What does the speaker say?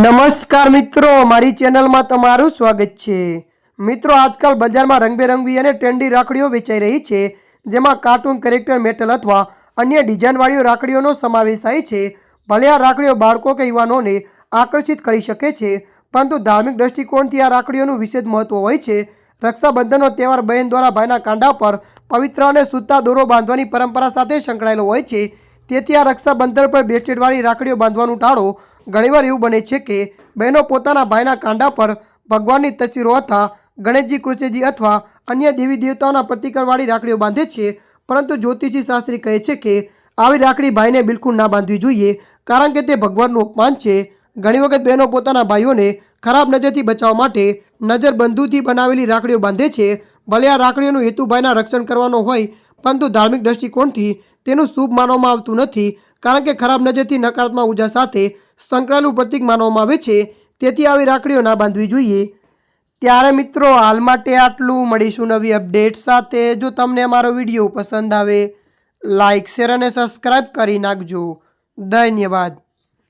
નમસ્કાર મિત્રો, મારી ચેનલમાં તમારું સ્વાગત છે. મિત્રો, આજકાલ બજારમાં રંગબેરંગી અને ટ્રેન્ડી રાખડીઓ વેચાઈ રહી છે, જેમાં કાર્ટૂન કેરેક્ટર મેટલ અથવા અન્ય ડિઝાઇનવાળી રાખડીઓનો સમાવેશ થાય છે. ભલે આ રાખડીઓ બાળકો કે યુવાનોને આકર્ષિત કરી શકે છે, પરંતુ ધાર્મિક દ્રષ્ટિકોણથી આ રાખડીઓનું વિશેષ મહત્વ હોય છે. રક્ષાબંધનનો તહેવાર બહેન દ્વારા ભાઈના કાંડા પર પવિત્ર અને સૂતા દોરો બાંધવાની પરંપરા સાથે સંકળાયેલો હોય છે. તેથી આ રક્ષાબંધન પર બેસ્ટેડવાળી રાખડીઓ બાંધવાનું ટાળો ઘણીવાર એવું બને છે કે બહેનો પોતાના ભાઈના કાંડા પર ભગવાનની તસવીરો અથવા ગણેશજી, કૃષ્ણજી અથવા અન્ય દેવી દેવતાઓના પ્રતિકારવાળી રાખડીઓ બાંધે છે. પરંતુ જ્યોતિષી શાસ્ત્રી કહે છે કે આવી રાખડી ભાઈને બિલકુલ ના બાંધવી જોઈએ, કારણ કે તે ભગવાનનું અપમાન છે. ઘણી વખત બહેનો પોતાના ભાઈઓને ખરાબ નજરથી બચાવવા માટે નજરબંધુથી બનાવેલી રાખડીઓ બાંધે છે. ભલે આ રાખડીઓનો હેતુ ભાઈના રક્ષણ કરવાનો હોય પરંતુ ધાર્મિક દૃષ્ટિકોણથી તેનું શુભ માનવામાં આવતું નથી, કારણ કે ખરાબ નજરથી નકારાત્મક ઊર્જા સાથે સંકળાયેલું પ્રતીક માનવામાં આવે છે, તેથી આવી રાખડીઓ ના બાંધવી જોઈએ. ત્યારે મિત્રો, હાલ માટે આટલું. મળીશું નવી અપડેટ સાથે. જો તમને અમારો વીડિયો પસંદ આવે લાઇક શેર અને સબસ્ક્રાઈબ કરી નાખજો. ધન્યવાદ.